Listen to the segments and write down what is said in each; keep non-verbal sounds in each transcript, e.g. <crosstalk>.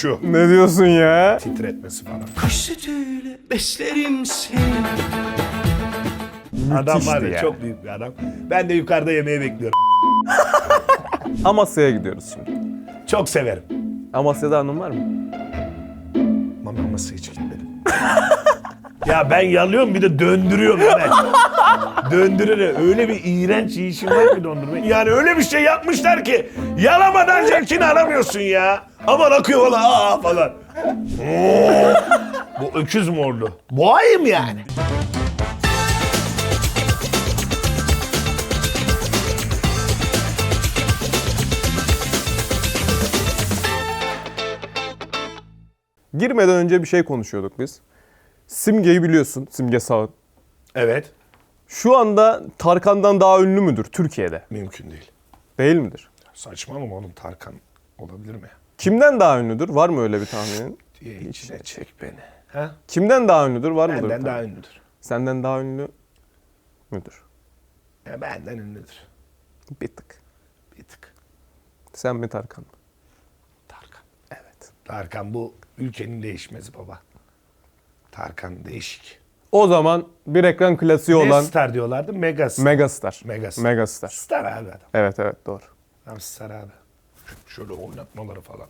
Şu. Ne diyorsun ya? Titretmesi falan. Kuş sütüyle beslerim seni. Adam var ya yani. çok büyük bir adam. Ben de yukarıda yemeği bekliyorum. <laughs> Amasya'ya gidiyoruz şimdi. Çok severim. Amasya'da hanım var mı? Ama nasıl hiç gitmedim. <laughs> ya ben yalıyorum bir de döndürüyorum hemen. Döndürüre öyle bir iğrenç yiyişim var ki dondurma. Yani öyle bir şey yapmışlar ki yalamadan zevkini alamıyorsun ya. Aman akıyor valla aa falan. Oo. Bu öküz morlu. Boğayım yani. Girmeden önce bir şey konuşuyorduk biz. Simge'yi biliyorsun. Simge Sağın. Evet. Şu anda Tarkan'dan daha ünlü müdür Türkiye'de? Mümkün değil. Değil midir? Saçmalama oğlum Tarkan olabilir mi? Kimden daha ünlüdür? Var mı öyle bir tahminin? İçine çek beni. Ha? Kimden daha ünlüdür? Var mıdır? Benden bir daha tahmin? ünlüdür. Senden daha ünlü müdür? Ya benden ünlüdür. Bir tık. Bir tık. Sen mi Tarkan mı? Tarkan. Evet. Tarkan bu ülkenin değişmezi baba. Tarkan değişik. O zaman bir ekran klasiği Ne olan star diyorlardı? Megastar. Megastar. Megastar. Megastar. Star abi adam. Evet evet doğru. Tam star abi. Şöyle oynatmaları falan.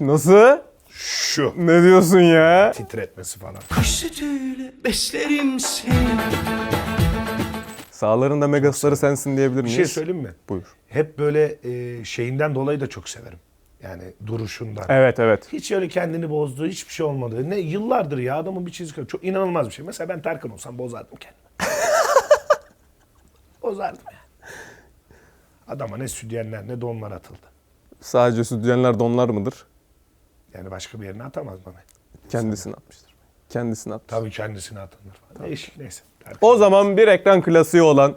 Nasıl? Şu. Ne diyorsun ya? Titretmesi falan. Kuş sütüyle beslerim seni. Sağlarında Megastar'ı sensin diyebilir Bir miyiz? şey söyleyeyim mi? Buyur. Hep böyle e, şeyinden dolayı da çok severim. Yani duruşundan. Evet evet. Hiç öyle kendini bozduğu hiçbir şey olmadı. Ne yıllardır ya adamın bir çizgi çok inanılmaz bir şey. Mesela ben Tarkan olsam bozardım kendimi. <laughs> bozardım ya. Adama ne sütyenler ne donlar atıldı. Sadece sütyenler donlar mıdır? Yani başka bir yerine atamaz bana. Kendisini atmıştır. Kendisini atmış. Tabii kendisine atılır falan. Değişik neyse. O zaman bir ekran klasiği olan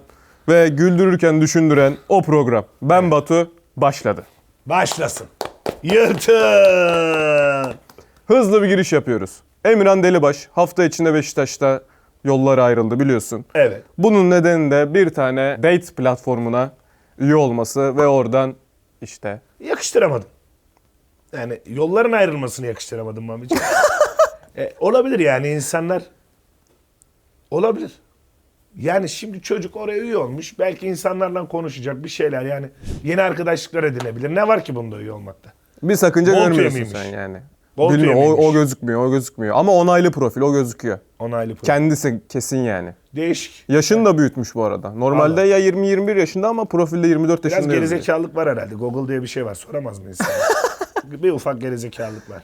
ve güldürürken düşündüren o program Ben Batu başladı. Başlasın. Yırtın. Hızlı bir giriş yapıyoruz. Emirhan Delibaş hafta içinde Beşiktaş'ta yolları ayrıldı biliyorsun. Evet. Bunun nedeni de bir tane date platformuna üye olması ve oradan işte Yakıştıramadım. Yani yolların ayrılmasını yakıştıramadım Mami'ciğim. <laughs> e, olabilir yani insanlar. Olabilir. Yani şimdi çocuk oraya üye olmuş. Belki insanlarla konuşacak bir şeyler yani. Yeni arkadaşlıklar edinebilir. Ne var ki bunda üye olmakta? bir sakınca Bol görmüyorsun tüye sen yani. Bol tüye Bilmiyorum, o, miymiş? o gözükmüyor, o gözükmüyor. Ama onaylı profil, o gözüküyor. Onaylı program. Kendisi kesin yani. Değişik. Yaşını da büyütmüş bu arada. Normalde Allah. ya 20-21 yaşında ama profilde 24 Biraz yaşında yazıyor. gerizekalılık var herhalde. Google diye bir şey var. Soramaz mı insan? <laughs> bir ufak gerizekalılık var.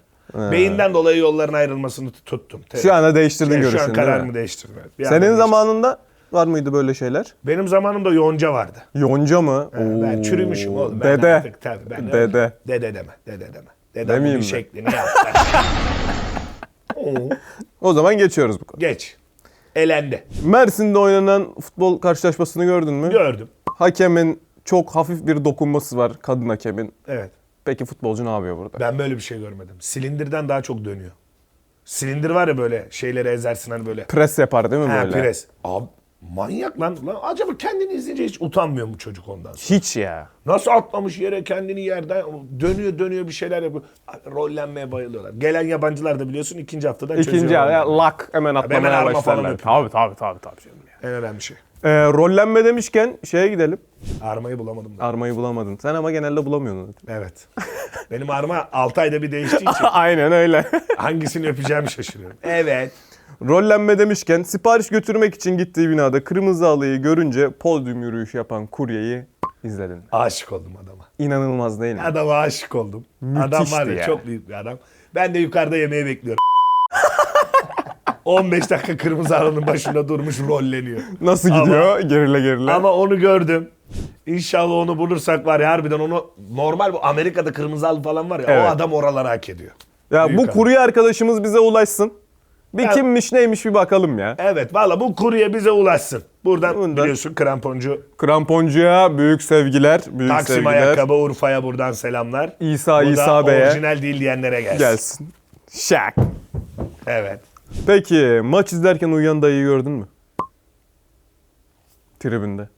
Beyinden dolayı yolların ayrılmasını tuttum. Şu anda değiştirdin Şey, görüşünü Şu an kararımı değiştirdim. Bir anda Senin değiştirdim. zamanında var mıydı böyle şeyler? Benim zamanımda yonca vardı. Yonca mı? Ben Oo. çürümüşüm oğlum. Ben Dede. Artık, tabii ben Dede. Dede deme. Dede deme. Dede Demeyeyim bunun mi? şeklini yaptı. <laughs> O zaman geçiyoruz bu konuyu. Geç. Elendi. Mersin'de oynanan futbol karşılaşmasını gördün mü? Gördüm. Hakemin çok hafif bir dokunması var kadın hakemin. Evet. Peki futbolcu ne yapıyor burada? Ben böyle bir şey görmedim. Silindirden daha çok dönüyor. Silindir var ya böyle şeyleri ezersin hani böyle. Pres yapar değil mi Ha, böyle? pres. Abi manyak lan. lan. Acaba kendini izleyince hiç utanmıyor mu çocuk ondan sonra? Hiç ya. Nasıl atlamış yere kendini yerden dönüyor dönüyor bir şeyler yapıyor. Abi, Rollenmeye bayılıyorlar. Gelen yabancılar da biliyorsun ikinci haftadan İkinci çözüyorlar. ya, lak hemen atlamaya arma falan başlarlar. yapıyor. Tabii tabii tabii tabii canım ya. En önemli şey. Ee, rollenme demişken şeye gidelim. Armayı bulamadım da. Armayı bulamadın. Sen ama genelde bulamıyordun. Evet. Benim arma 6 ayda bir değiştiği için <laughs> Aynen öyle. hangisini öpeceğimi şaşırıyorum. Evet. Rollenme demişken sipariş götürmek için gittiği binada kırmızı halıyı görünce podyum yürüyüşü yapan kuryeyi izledin. mi? Aşık oldum adama. İnanılmaz değil mi? Adama aşık oldum. adam Müthişti var ya, ya. çok büyük bir adam. Ben de yukarıda yemeği bekliyorum. <laughs> 15 dakika kırmızı halının başında durmuş rolleniyor. Nasıl Ama- gidiyor? gerile gerile. Ama onu gördüm. İnşallah onu bulursak var ya harbiden onu normal bu Amerika'da kırmızı halı falan var ya Evet. o adam oraları hak ediyor. ya büyük bu adam. kurye arkadaşımız bize ulaşsın. Bir Ya- kimmiş neymiş bir bakalım ya. Evet valla bu kurye bize ulaşsın. Buradan Bundan- biliyorsun kramponcu Kramponcuya büyük sevgiler, büyük Taksim sevgiler. ayakkabı Urfa'ya buradan selamlar. İsa Bu İsa Bey'e orijinal değil diyenlere gelsin. gelsin. Şak. Evet. Peki maç izlerken uyuyan dayıyı gördün mü? Tribünde.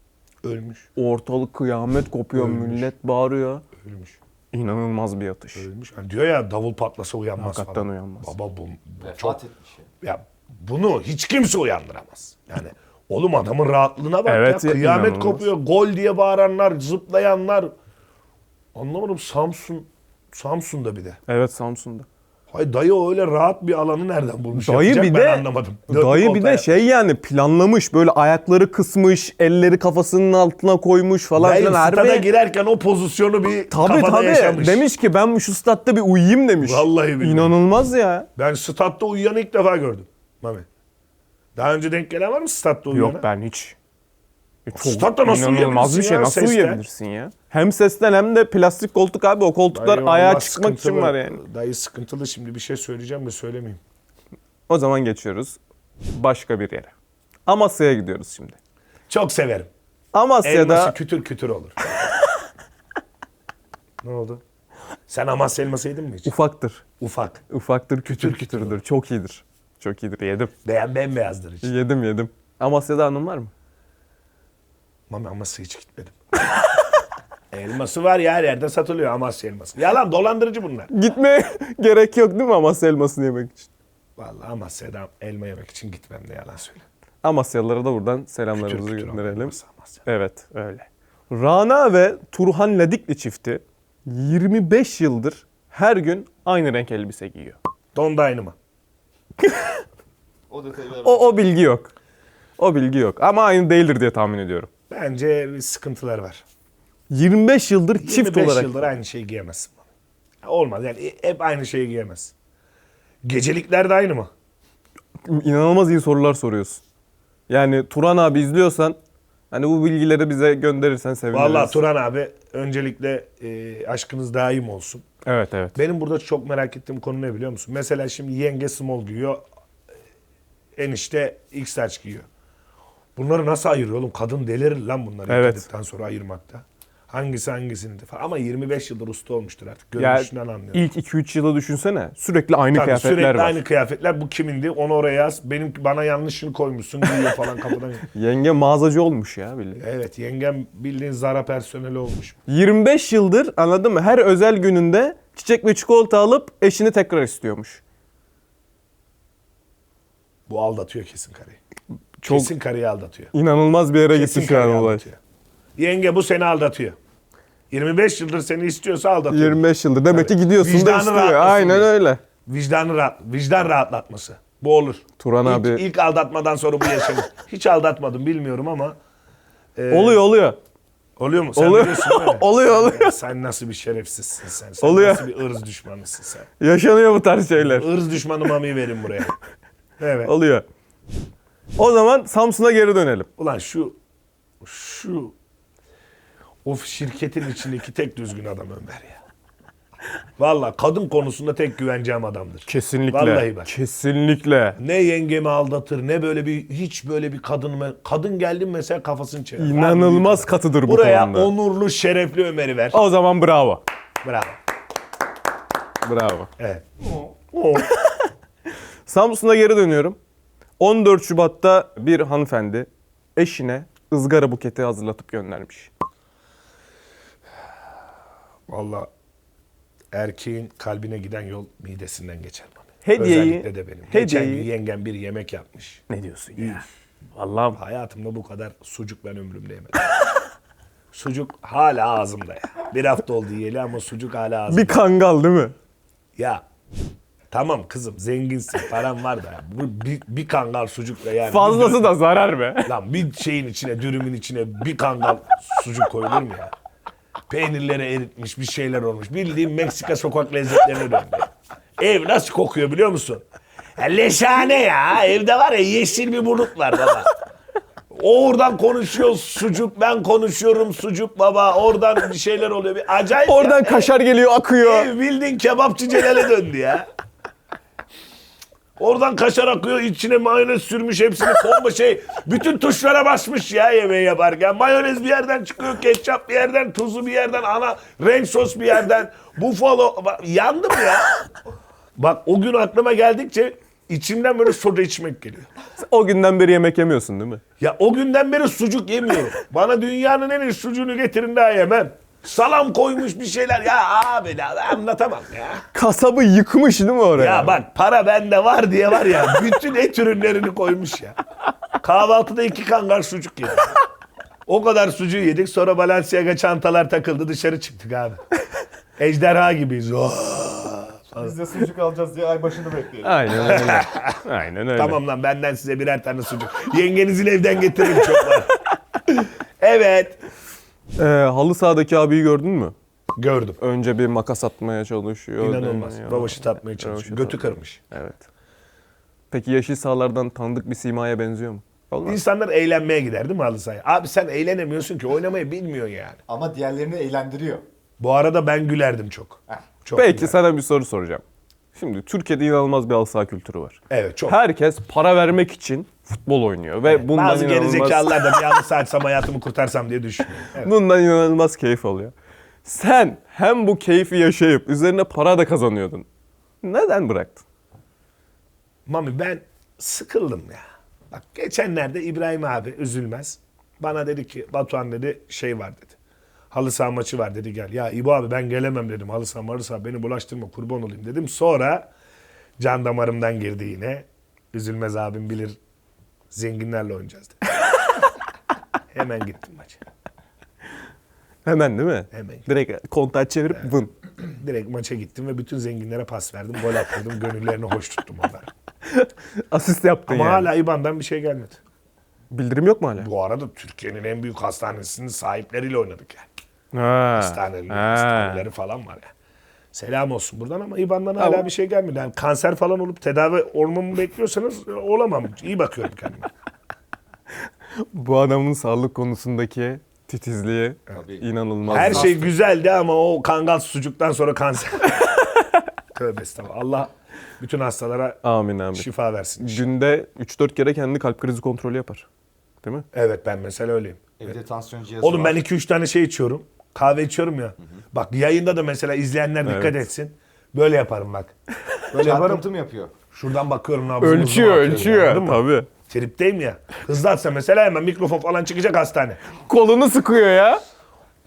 Ölmüş. Ortalık kıyamet kopuyor, Ölmüş. millet bağırıyor. Ölmüş. İnanılmaz bir atış. Ölmüş. Hani diyor ya davul patlasa uyanmaz Hakikaten falan. uyanmaz. Baba bu, bu Vefat çok... etmiş ya. Ya bunu hiç kimse uyandıramaz. Yani oğlum adamın rahatlığına bak Evet ya. ya, Kıyamet inanılmaz. kopuyor. Gol diye bağıranlar, zıplayanlar. Anlamadım Samsun. Samsun'da bir de. Evet Samsun'da. Hay dayı o öyle rahat bir alanı nereden bulmuş? Dayı Yapacak bir ben de anlamadım. Dört <laughs> dayı bir de yap- şey yani planlamış böyle ayakları kısmış, elleri kafasının altına koymuş falan Dayı filan. stada Harbi girerken o pozisyonu bir tabii kafada tabii yaşamış. demiş ki ben şu statta bir uyuyayım demiş. Vallahi billahi. İnanılmaz ya. Ben statta uyuyanı ilk defa gördüm. Mehmet. Daha önce denk gelen var mı statta uyuyana? Yok ben hiç. E, Çok Statta nasıl inanılmaz bir şey. ya Nasıl sesten? uyuyabilirsin ya? Hem sesten hem de plastik koltuk abi. O koltuklar Dayı ayağa çıkmak için var yani. Dayı sıkıntılı şimdi bir şey söyleyeceğim de söylemeyeyim. O zaman geçiyoruz başka bir yere. Amasya'ya gidiyoruz şimdi. Çok severim. Amasya'da Elması kütür kütür olur. <laughs> ne oldu? Sen Amasya elması yedin mi hiç? ufaktır. Ufak. Ufaktır, kütür kütürdür. Çok iyidir. Çok iyidir. Yedim. Beğen bembeyazdır hiç. Yedim yedim. Amasya'da anın var mı? Mami Amasya hiç gitmedim. <laughs> elması var ya her yerde satılıyor Amasya elması. Yalan dolandırıcı bunlar. Gitmeye <laughs> gerek yok değil mi Amasya elmasını yemek için? Vallahi Amasya'da elma yemek için gitmem de yalan söyle. Amasyalılara da buradan selamlarımızı kütür olur gönderelim. elması Amasya. Evet öyle. Rana ve Turhan Ladikli çifti 25 yıldır her gün aynı renk elbise giyiyor. Don da aynı mı? <laughs> O detaylar O, o bilgi yok. O bilgi yok. Ama aynı değildir diye tahmin ediyorum. Bence sıkıntılar var. 25 yıldır çift 25 olarak. yıldır aynı şeyi giyemezsin. Olmaz yani hep aynı şeyi giyemezsin. Gecelikler de aynı mı? İnanılmaz iyi sorular soruyorsun. Yani Turan abi izliyorsan hani bu bilgileri bize gönderirsen seviniriz. Vallahi Turan abi öncelikle e, aşkınız daim olsun. Evet evet. Benim burada çok merak ettiğim konu ne biliyor musun? Mesela şimdi yenge small giyiyor. Enişte X large giyiyor. Bunları nasıl ayırıyor oğlum? Kadın delirir lan bunları Evet. yıkadıktan sonra ayırmakta. Hangisi hangisini de falan. Ama 25 yıldır usta olmuştur artık. Ya Görünüşünden anlıyorum. ilk 2-3 yılı düşünsene. Sürekli aynı Tabii kıyafetler sürekli var. aynı kıyafetler. Bu kimindi? Onu oraya yaz. Benim bana yanlışını koymuşsun giyiyor falan kapıdan. <laughs> Yenge mağazacı olmuş ya bildiğin. evet yengem bildiğin Zara personeli olmuş. 25 yıldır anladın mı? Her özel gününde çiçek ve çikolata alıp eşini tekrar istiyormuş. Bu aldatıyor kesin karıyı. Çok Kesin karıyı aldatıyor. inanılmaz bir yere Kesin gitti şu an karıyı olay. aldatıyor. Yenge bu seni aldatıyor. 25 yıldır seni istiyorsa aldatıyor. 25 yıldır. Demek ki gidiyorsun da Vicdanı istiyor. rahatlasın Aynen diye. öyle. Vicdanı rahat, vicdan rahatlatması. Bu olur. Turan ilk, abi ilk aldatmadan sonra bu yaşanır. <laughs> Hiç aldatmadım bilmiyorum ama. e, oluyor oluyor. Oluyor mu? Sen Oluyor. biliyorsun değil mi? <laughs> Oluyor, oluyor. Ya Sen nasıl bir şerefsizsin sen. Sen Oluyor. nasıl bir ırz düşmanısın sen. Yaşanıyor bu tarz şeyler. Irz düşmanı mamiyi verin buraya. <laughs> Evet. Oluyor. O zaman Samsun'a geri dönelim. Ulan şu şu o şirketin içindeki tek düzgün adam Ömer ya. Vallahi kadın konusunda tek güveneceğim adamdır. Kesinlikle. Vallahi bak. Kesinlikle. Ne yengemi aldatır ne böyle bir hiç böyle bir kadın kadın geldi mesela kafasını çevirir. İnanılmaz katıdır bu Buraya konuda. onurlu şerefli Ömer'i ver. O zaman bravo. Bravo. Bravo. Evet. <laughs> Samsun'a geri dönüyorum. 14 Şubat'ta bir hanımefendi eşine ızgara buketi hazırlatıp göndermiş. Vallahi erkeğin kalbine giden yol midesinden geçer. Hediyeyi- Özellikle de benim. Geçen hediyeyi- gün yengem bir yemek yapmış. Ne diyorsun ya? Vallahi Hayatımda bu kadar sucuk ben ömrümde yemedim. <laughs> sucuk hala ağzımda ya. Bir hafta oldu yiyeli ama sucuk hala ağzımda. bir kangal değil mi? Ya tamam kızım zenginsin paran var da bu bir, bir kangal sucukla yani. Fazlası da zarar be. Lan bir şeyin içine dürümün içine bir kangal sucuk koyulur mu ya? Peynirleri eritmiş bir şeyler olmuş. Bildiğin Meksika sokak lezzetlerine döndü. Ev nasıl kokuyor biliyor musun? Ya leşhane ya. Evde var ya yeşil bir bulut var baba. Oradan konuşuyor sucuk, ben konuşuyorum sucuk baba. Oradan bir şeyler oluyor. Bir acayip ya. Oradan kaşar geliyor akıyor. Ev bildiğin kebapçı Celal'e döndü ya. Oradan kaşar akıyor, içine mayonez sürmüş hepsini kombo şey. Bütün tuşlara basmış ya yemeği yaparken. Mayonez bir yerden çıkıyor, ketçap bir yerden, tuzu bir yerden, ana renk sos bir yerden. Buffalo, Bak, yandım ya. Bak o gün aklıma geldikçe içimden böyle soda içmek geliyor. O günden beri yemek yemiyorsun değil mi? Ya o günden beri sucuk yemiyorum. Bana dünyanın en iyi sucuğunu getirin daha yemem. Salam koymuş bir şeyler. Ya abi ya ben anlatamam ya. Kasabı yıkmış değil mi oraya? Ya bak para bende var diye var ya bütün et ürünlerini koymuş ya. Kahvaltıda iki kangal sucuk yedik. O kadar sucuğu yedik sonra Balenciaga çantalar takıldı dışarı çıktık abi. Ejderha gibiyiz. Oh. Biz de sucuk alacağız diye ay başını bekleyelim. Aynen öyle. <laughs> Aynen öyle. Tamam lan benden size birer tane sucuk. Yengenizin evden getiririm çok var. evet. Ee, halı sahadaki abiyi gördün mü? Gördüm. Önce bir makas atmaya çalışıyor. İnanılmaz. dönüyor. Rövaşit atmaya çalışıyor. Rövaşit Götü kırmış. Evet. Peki yeşil sahalardan tanıdık bir simaya benziyor mu? Olmaz. İnsanlar eğlenmeye gider değil mi halı sahaya? Abi sen eğlenemiyorsun ki oynamayı bilmiyorsun yani. Ama diğerlerini eğlendiriyor. Bu arada ben gülerdim çok. Heh. Çok Peki gülerdim. sana bir soru soracağım. Şimdi Türkiye'de inanılmaz bir halı saha kültürü var. Evet çok. Herkes para vermek için futbol oynuyor ve bundan Bazı inanılmaz, gerizekalılar da bir halı saha açsam <laughs> hayatımı kurtarsam diye düşünüyor. Evet. bundan inanılmaz keyif alıyor. Sen hem bu keyfi yaşayıp üzerine para da kazanıyordun. Neden bıraktın? Mami ben sıkıldım ya. Bak geçenlerde İbrahim abi üzülmez. Bana dedi ki Batuhan dedi şey var dedi. Halı saha maçı var dedi gel. Ya İbo abi ben gelemem dedim. Halı saha halı saha beni bulaştırma kurban olayım dedim. Sonra can damarımdan girdi yine. Üzülmez abim bilir zenginlerle oynayacağız dedi. <laughs> Hemen gittim maça. Hemen değil mi? Hemen. Direkt kontağı çevirip vın. <clears throat> Direkt maça gittim ve bütün zenginlere pas verdim. Gol attırdım. Gönüllerini hoş tuttum onları. <laughs> Asist yaptın Ama yani. hala İban'dan bir şey gelmedi. Bildirim yok mu hala? Bu arada Türkiye'nin en büyük hastanesinin sahipleriyle oynadık yani. Ha. Hastaneleri, ha. hastaneleri falan var ya. Selam olsun buradan ama İban'dan hala bir şey gelmedi. Yani kanser falan olup tedavi olmamı bekliyorsanız e, <laughs> olamam. İyi bakıyorum kendime. <laughs> Bu adamın sağlık konusundaki titizliği Tabii. inanılmaz. Her şey güzeldi ama o kangal sucuktan sonra kanser. <laughs> Tövbe estağfurullah. Allah bütün hastalara Amin amin. şifa versin. Günde 3-4 kere kendi kalp krizi kontrolü yapar. Değil mi? Evet ben mesela öyleyim. Evde tansiyon cihazı Oğlum var. ben 2-3 tane şey içiyorum. Kahve içiyorum ya. Bak yayında da mesela izleyenler dikkat Evet. etsin. Böyle yaparım bak. Böyle yaparım. Yapıyor? Şuradan bakıyorum Ölçüyor, hızıma atıyorum, ölçüyor. anladın mı? Tabii. Tripteyim ya. Hızlı atsa mesela hemen mikrofon falan çıkacak hastane. Kolunu sıkıyor ya.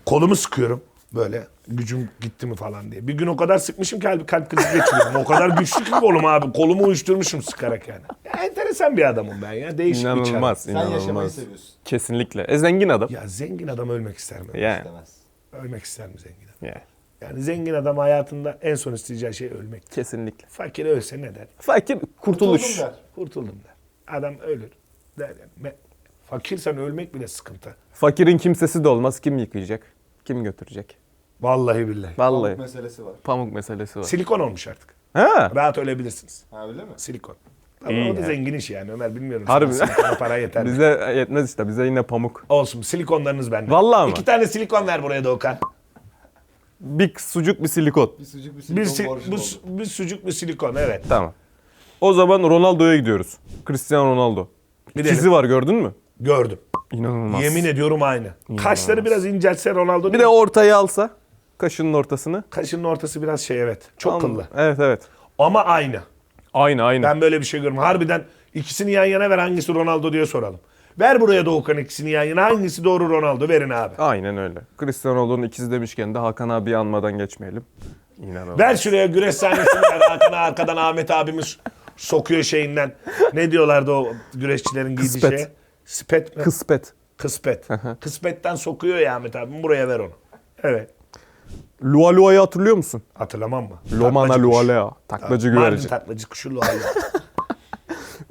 Kolumu sıkıyorum. Böyle gücüm gitti mi falan diye. Bir gün o kadar sıkmışım ki kalp, kalp krizi geçiriyorum. O kadar güçlü ki kolum abi. Kolumu uyuşturmuşum sıkarak yani. Ya, enteresan bir adamım ben ya. Değişik bir İnanılmaz, Sen yaşamayı inanılmaz. seviyorsun. Kesinlikle. E zengin adam. Ya zengin adam ölmek ister mi? Yani. Demez. Ölmek ister mi zengin adam? yani. Yani zengin adam hayatında en son isteyeceği şey ölmek. Kesinlikle. Fakir ölse ne der? Fakir kurtuluş. Kurtuldum der. Kurtuldum der. Adam ölür. Der yani. Fakirsen ölmek bile sıkıntı. Fakirin kimsesi de olmaz. Kim yıkayacak? Kim götürecek? Vallahi billahi. Vallahi. Pamuk meselesi var. Pamuk meselesi var. Silikon olmuş artık. Ha. Rahat ölebilirsiniz. Ha öyle mi? Silikon. Ama İyi o da ya. zengin iş yani Ömer bilmiyorum. Harbi. Sana Silikona para <laughs> yeter mi? Bize yetmez işte. Bize yine pamuk. Olsun silikonlarınız bende. Vallahi mı? İki tane silikon ver buraya Doğukan. Bir sucuk bir silikon. Bir sucuk bir Bir, silikon si- borcun bu, oldu. bir sucuk bir silikon evet. Tamam. O zaman Ronaldo'ya gidiyoruz. Cristiano Ronaldo. Gidelim. İkizi var gördün mü? Gördüm. İnanılmaz. Yemin ediyorum aynı. Kaşları biraz inceltse Ronaldo. Bir de ortayı alsa. Kaşının ortasını. Kaşının ortası biraz şey evet. Çok Tamam. kıllı. Evet evet. Ama aynı. Aynı aynı. Ben böyle bir şey görmüyorum. Harbiden ikisini yan yana ver hangisi Ronaldo diye soralım. Ver buraya Doğukan ikisini yan yana. Hangisi doğru Ronaldo? Verin abi. Aynen öyle. Cristiano Ronaldo'nun ikizi demişken de Hakan abi anmadan geçmeyelim. İnanılmaz. Ver şuraya güreş sahnesini ver. Hakan'a arkadan Ahmet abimiz sokuyor şeyinden. Ne diyorlardı o güreşçilerin giydiği Kıspet. şeye? Spet mi? Kıspet. Kıspet. Kıspetten sokuyor ya Ahmet abim. Buraya ver onu. Evet. Lua Lua'yı hatırlıyor musun? Hatırlamam mı? Lomana Taklacı kuş. Lualea. Taklacı Mardin güvercin. taklacı kuşu Lua Lua.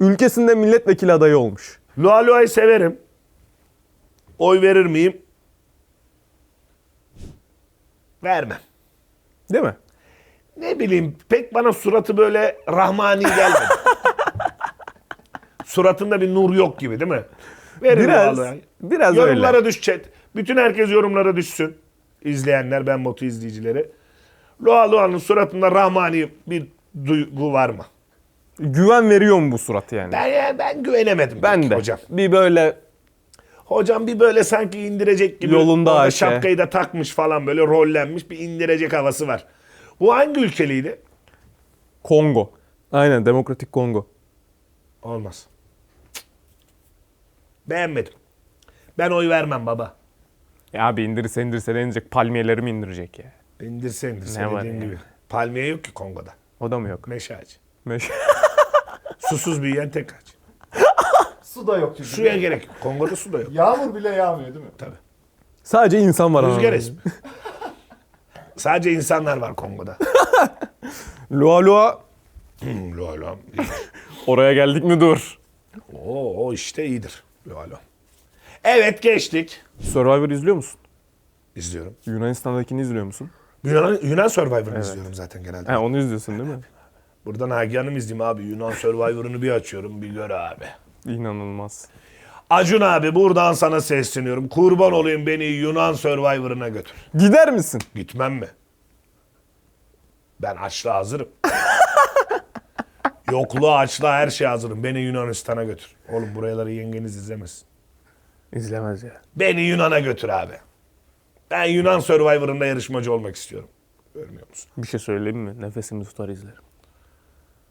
<laughs> Ülkesinde milletvekili adayı olmuş. Lua Lua'yı severim. Oy verir miyim? Vermem. Değil mi? Ne bileyim pek bana suratı böyle rahmani gelmedi. <laughs> Suratında bir nur yok gibi değil mi? Verin Biraz, vallahi. biraz Yorumlara öyle. düş chat. Bütün herkes yorumlara düşsün. İzleyenler, ben botu izleyicileri. Loa Loa'nın suratında rahmani bir duygu var mı? Güven veriyor mu bu surat yani? Ben ben güvenemedim Ben de. hocam. Bir böyle Hocam bir böyle sanki indirecek gibi. Yolunda orada Ayşe. Şapkayı da takmış falan böyle rollenmiş bir indirecek havası var. Bu hangi ülkeliydi? Kongo. Aynen Demokratik Kongo. Olmaz. Beğenmedim. Ben oy vermem baba. Ya abi indirse indirse ne inecek? Palmiyeleri mi indirecek ya? İndirse indirse Ne var dediğin ya? gibi. Palmiye yok ki Kongo'da. O da mı yok? Meşe ağacı. Meş- <laughs> Susuz büyüyen tek ağaç. <laughs> Su da yok çünkü. Suya gerek yok. Kongo'da su da yok. Yağmur bile yağmıyor değil mi? Tabii. Sadece insan var Rüzgar abi. esmi. Sadece insanlar var Kongo'da. <laughs> Lua lua. Hmm, Lolo. Oraya geldik mi dur. Oo, o işte iyidir. Lolo. Evet geçtik. Survivor izliyor musun? İzliyorum. Yunanistan'dakini izliyor musun? Yunan, Yunan Survivor'ını izliyorum zaten genelde. He onu izliyorsun değil mi? Buradan Nagihan'ım izleyeyim abi. Yunan Survivor'ını bir açıyorum bir gör abi. İnanılmaz. Acun abi buradan sana sesleniyorum. Kurban olayım beni Yunan Survivor'ına götür. Gider misin? Gitmem mi? Ben açlığa hazırım. <laughs> Yokluğa açlığa her şeye hazırım. Beni Yunanistan'a götür. Oğlum buraları yengeniz izlemesin. İzlemez ya. Beni Yunan'a götür abi. Ben Yunan Survivor'ında yarışmacı olmak istiyorum. Görmüyor musun? Bir şey söyleyeyim mi? Nefesimi tutar izlerim.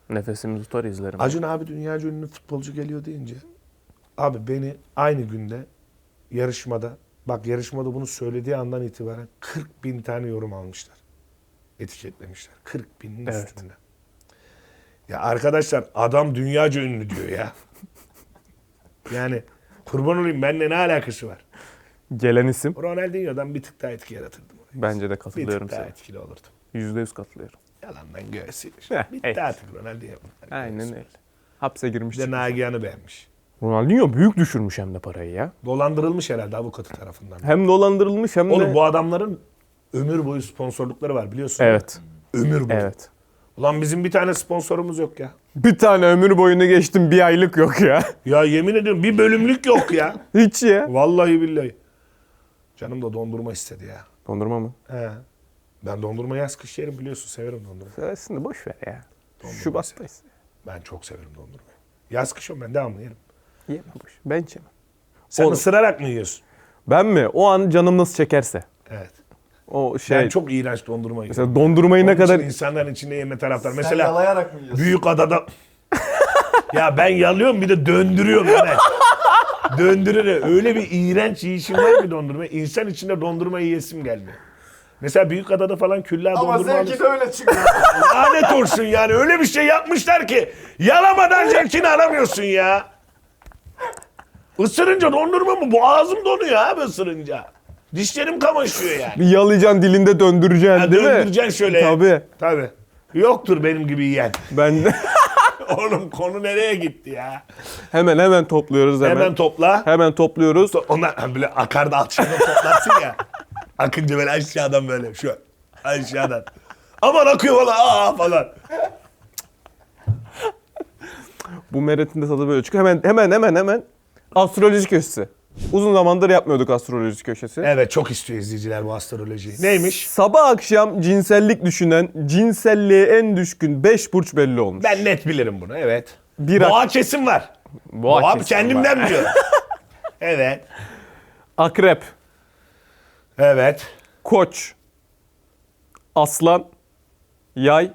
Nefesimi tutar izlerim. Acun abi dünyaca ünlü futbolcu geliyor deyince abi beni aynı günde yarışmada bak yarışmada bunu söylediği andan itibaren 40 bin tane yorum almışlar. Etiketlemişler. 40 binin Evet. üstünde. Ya arkadaşlar adam dünyaca ünlü diyor ya. yani kurban olayım benimle ne alakası var? Gelen isim. Ronaldinho'dan bir tık daha etki yaratırdım. Bence de Bir katılıyorum tık daha sana. etkili olurdum. Yüzde yüz katılıyorum. Yalandan göğsüymüş. Heh, Bitti evet. artık Ronaldinho. Aynen öyle. Hapse girmiş. Bir de Nagihan'ı beğenmiş. Ronaldinho büyük düşürmüş hem de parayı ya. Dolandırılmış herhalde avukatı tarafından. Hem dolandırılmış hem de... Oğlum bu adamların ömür boyu sponsorlukları var biliyorsun. Evet. Ömür boyu. Evet. Ulan bizim bir tane sponsorumuz yok ya. Bir tane ömür boyunu geçtim bir aylık yok ya. Ya yemin ediyorum bir bölümlük yok ya. <laughs> Hiç ya. Vallahi billahi. Canım da dondurma istedi ya. Dondurma mı? He. Ben dondurma yaz kış yerim biliyorsun. Severim dondurma. Seversin de boş ver ya. Dondurma Şubat'tayız. Ben çok severim dondurmayı. Yaz kış o ben devamlı yerim. Yeme boş. Ben hiç yemem. Sen Oğlum. ısırarak mı yiyorsun? Ben mi? O an canım nasıl çekerse. Evet. O şey. Ben çok iğrenç dondurma yiyorum. Mesela dondurmayı ne Onun için kadar... insanların içinde yeme taraftar. Sen Mesela yalayarak mı yiyorsun? Büyük adada... <laughs> ya ben yalıyorum bir de döndürüyorum hemen. Döndürüre. Öyle bir iğrenç yiyişim var ki dondurma. İnsan içinde dondurma yiyesim gelmiyor. Mesela büyük adada falan küller Ama dondurma zevki de alırsın. öyle çıkıyor. <laughs> Lanet olsun yani. Öyle bir şey yapmışlar ki yalamadan zevkini alamıyorsun ya. Isırınca dondurma mı? Boğazım donuyor abi ısırınca. Dişlerim kamaşıyor yani. Bir yalayacaksın dilinde döndüreceksin Ha, değil mi? döndüreceksin şöyle. Tabii. Tabii. Yoktur benim gibi yiyen. Ben de <laughs> <laughs> Oğlum konu nereye gitti ya? hemen hemen topluyoruz hemen. Hemen topla. Hemen topluyoruz. Onlar ha, böyle akarda alçıdan toplarsın ya. Akınca böyle aşağıdan böyle şu aşağıdan. Aman akıyor falan aa falan. Bu meretin de tadı böyle çıkıyor. Hemen hemen hemen hemen astroloji köşesi. Uzun zamandır yapmıyorduk astroloji köşesi. Evet çok istiyor izleyiciler bu astrolojiyi. Neymiş? Sabah akşam cinsellik düşünen, cinselliğe en düşkün 5 burç belli olmuş. Ben net bilirim bunu evet. Bir Boğa kesim var. Boğa Boğa kesim kendimden var. biliyorum. <laughs> evet. Akrep, Evet. koç, aslan, yay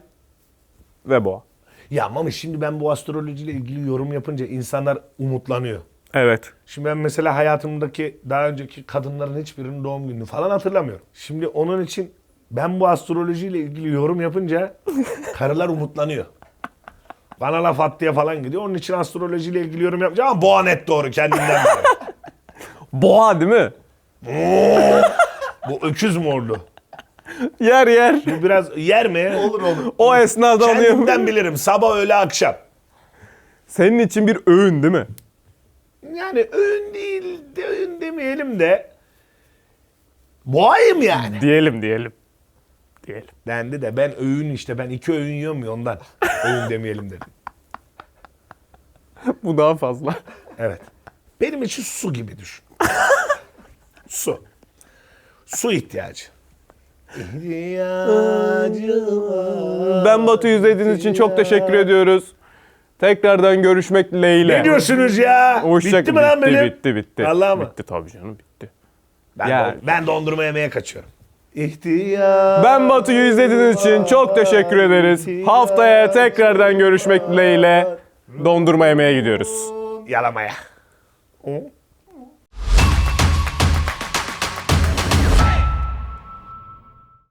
ve boğa. Ya Mami şimdi ben bu astrolojiyle ilgili yorum yapınca insanlar umutlanıyor. Evet. Şimdi ben mesela hayatımdaki daha önceki kadınların hiçbirinin doğum gününü falan hatırlamıyorum. Şimdi onun için ben bu astrolojiyle ilgili yorum yapınca <laughs> karılar umutlanıyor. Bana laf at diye falan gidiyor. Onun için astrolojiyle ilgili yorum yapacağım ama boğa net doğru kendimden biliyorum. <laughs> Boğa değil mi? Bu öküz mü oldu? Yer yer. Bu biraz yer mi? olur olur. O esnada onu Kendimden bilirim. Sabah öğle akşam. Senin için bir öğün değil mi? Yani öğün değil de öğün demeyelim de boğayım yani. Diyelim diyelim. Diyelim. Dendi de ben öğün işte ben iki öğün yiyorum ya ondan. öğün demeyelim dedim. <laughs> Bu daha fazla. Evet. Benim için su gibi düşün. su. Su ihtiyacı. İhtiyacı var. Ben Batu izlediğiniz için çok teşekkür ediyoruz. Tekrardan görüşmek dileğiyle. Ne diyorsunuz ya? Hoşça bitti mi lan bitti, benim? bitti, bitti. Vallahi mı? Bitti tabii canım, bitti. Ben, Ya- don- ben dondurma yemeye kaçıyorum. İhtiyacı Ben Batu'yu izlediğiniz için çok teşekkür ederiz. Haftaya tekrardan görüşmek dileğiyle dondurma yemeye gidiyoruz. yalamaya. Hı?